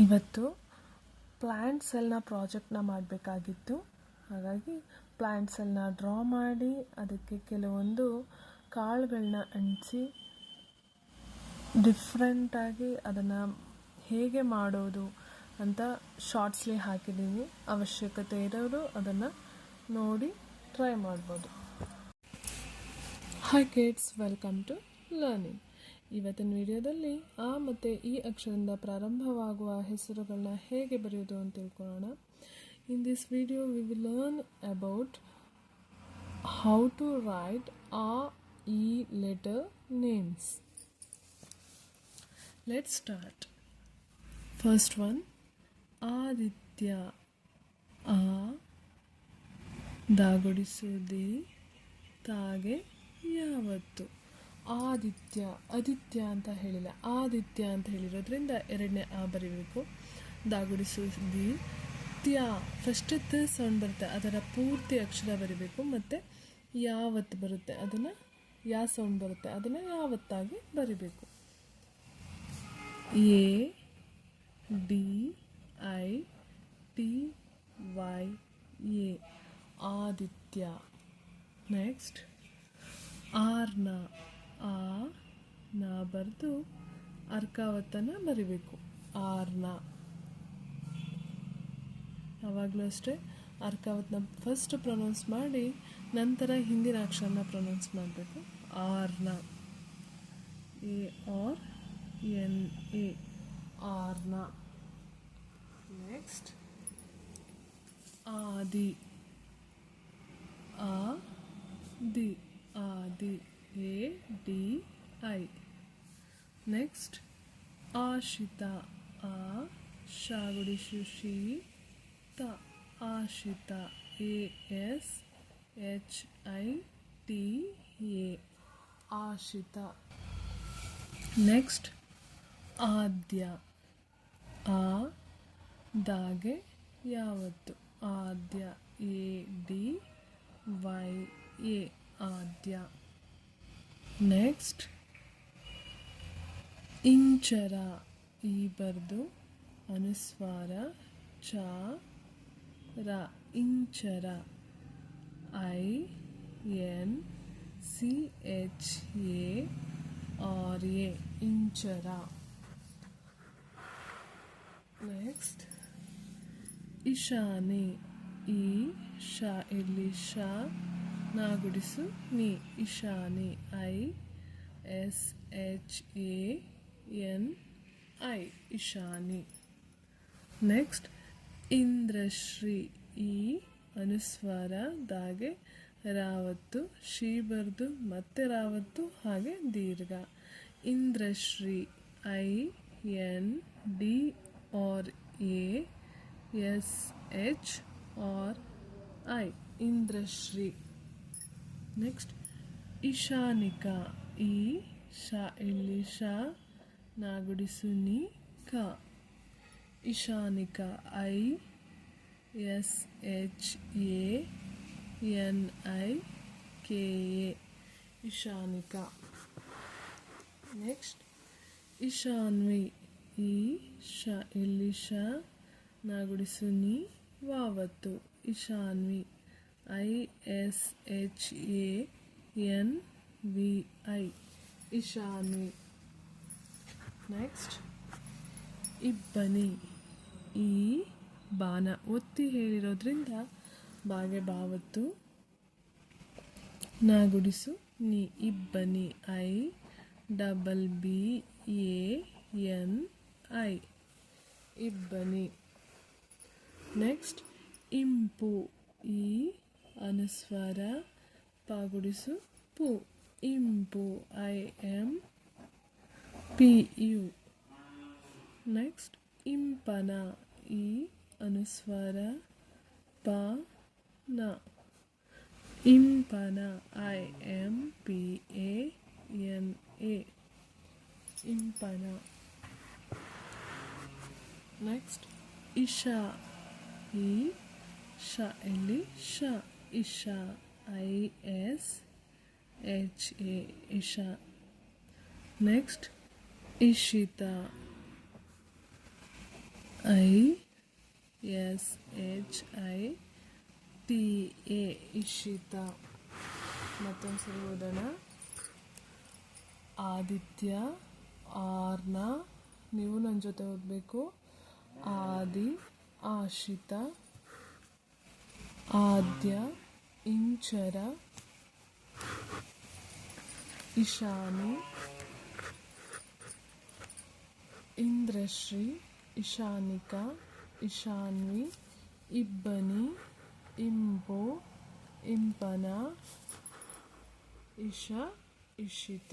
ಇವತ್ತು ಪ್ಲ್ಯಾಂಟ್ ಸೆಲ್ನ ಪ್ರಾಜೆಕ್ಟ್ನ ಮಾಡಬೇಕಾಗಿತ್ತು. ಹಾಗಾಗಿ ಪ್ಲ್ಯಾಂಟ್ ಸೆಲ್ನ ಡ್ರಾ ಮಾಡಿ ಅದಕ್ಕೆ ಕೆಲವೊಂದು ಕಾಳುಗಳನ್ನ ಅಂಟಿಸಿ ಡಿಫ್ರೆಂಟಾಗಿ ಅದನ್ನು ಹೇಗೆ ಮಾಡೋದು ಅಂತ ಶಾರ್ಟ್ಸ್ಲಿ ಹಾಕಿದ್ದೀನಿ ಅವಶ್ಯಕತೆ ಇರೋರು ಅದನ್ನು ನೋಡಿ ಟ್ರೈ ಮಾಡ್ಬೋದು. Hi kids welcome to learning ಇವತ್ತಿನ ವಿಡಿಯೋದಲ್ಲಿ ಆ ಮತ್ತು ಈ ಅಕ್ಷರದಿಂದ ಪ್ರಾರಂಭವಾಗುವ ಹೆಸರುಗಳನ್ನ ಹೇಗೆ ಬರೆಯೋದು ಅಂತ ತಿಳ್ಕೊಳ್ಳೋಣ. In this video we will learn about how to write ಆ ಈ letter names let start first one Aditya ಆ ದಾಗೊಡಿಸುವುದೇ ತಾಗೆ ಯಾವತ್ತು? ಆದಿತ್ಯ ಆದಿತ್ಯ ಅಂತ ಹೇಳಿಲ್ಲ. ಆದಿತ್ಯ ಅಂತ ಹೇಳಿರೋದ್ರಿಂದ ಎರಡನೇ ಆ ಬರೀಬೇಕು. ದಾಗುಡಿಸುದಿ ತ್ಯ ಫಸ್ಟ್ ತ ಸೌಂಡ್ ಬರುತ್ತೆ. ಅದರ ಪೂರ್ತಿ ಅಕ್ಷರ ಬರಿಬೇಕು. ಮತ್ತು ಯಾವತ್ತು ಬರುತ್ತೆ? ಅದನ್ನು ಯಾವ ಸೌಂಡ್ ಬರುತ್ತೆ? ಅದನ್ನು ಯಾವತ್ತಾಗಿ ಬರಿಬೇಕು? A, D, I, T, Y, A. Aditya. Next Arna. ನ ಬರೆದು ಅರ್ಕಾವತ್ತನ ಬರಿಬೇಕು ಆರ್ನ ಯಾವಾಗಲೂ ಅಷ್ಟೇ ಅರ್ಕಾವತ್ನ ಫಸ್ಟ್ ಪ್ರೊನೌನ್ಸ್ ಮಾಡಿ ನಂತರ ಹಿಂದಿನ ಅಕ್ಷರನ ಪ್ರೊನೌನ್ಸ್ ಮಾಡಬೇಕು. Arna A R N A. Arna next Adi. ಆ the Adi. A, D, I. Next Ashita ಆ ಶಾಗುಡಿಶು ಶಿ ತ Ashita A S H I T A Ashita next Adya ಆ ದಾಗೆ ಯಾವತ್ತು Adya A D Y A Adya next Inchara ಈ ಬರೆದು ಅನುಸ್ವಾರ ಚ ರ Inchara I N C H A R A Inchara next Ishani ಈ ಶಾ ಇಲ್ಲಿ ಶಾ ನಾಗುಡಿಸು ನಿ Ishani I S H A N I Ishani. Next Indrashree ಈ ಅನುಸ್ವಾರ, ದಾಗೆ ರಾವತ್ತು ಶ್ರೀ ಬರ್ದು ಮತ್ತೆ ರಾವತ್ತು, ಹಾಗೆ ದೀರ್ಘ. Indrashree I N D R A S H R I. Indrashree. Next Ishanika ಈ ಶಾ ಇಲ್ಲಿ ಶಾ ನಾಗುಡಿಸು ನಿ ಕ Ishanika I S H A N I K A Ishanika next Ishanvi ಈ ನೆಕ್ಸ್ಟ್ ಇಬ್ಬನಿ ಈ ಬಾನ ಒತ್ತಿ ಹೇಳಿರೋದ್ರಿಂದ ಬಾಗೆ ಬಾವತ್ತು. ನಾಗುಡಿಸು. ನಿ Ibbani I, double B, A, N, I. Ibbani. Next Impu. ಈ ಅನುಸ್ವಾರ. ಪಾಗುಡಿಸು. ಪು. Impu. I M. P U next Impana ಈ ಅನುಸ್ವಾರ ಪ ನ Impana I M P A N A Impana next Isha ಈ ಶ ಇಲ್ಲಿ ಶ Isha I S H A Isha next Ishita I S H I T A Ishita ಮತ್ತೊಂದು ಸರಿ ಓದೋಣ. ಆದಿತ್ಯ, ಆರ್ನ. ನೀವು ನನ್ನ ಜೊತೆ ಓದಬೇಕು. ಆದಿ, ಆಶಿತ. ಆದ್ಯ, ಇಂಚರ. ಇಶಾನಿ. ಇಂದ್ರಶ್ರೀ ಇಶಾನಿಕಾ ಇಶಾನ್ವಿ ಇಬ್ಬನಿ ಇಂಬು ಇಂಪನ ಇಶ ಇಶಿತ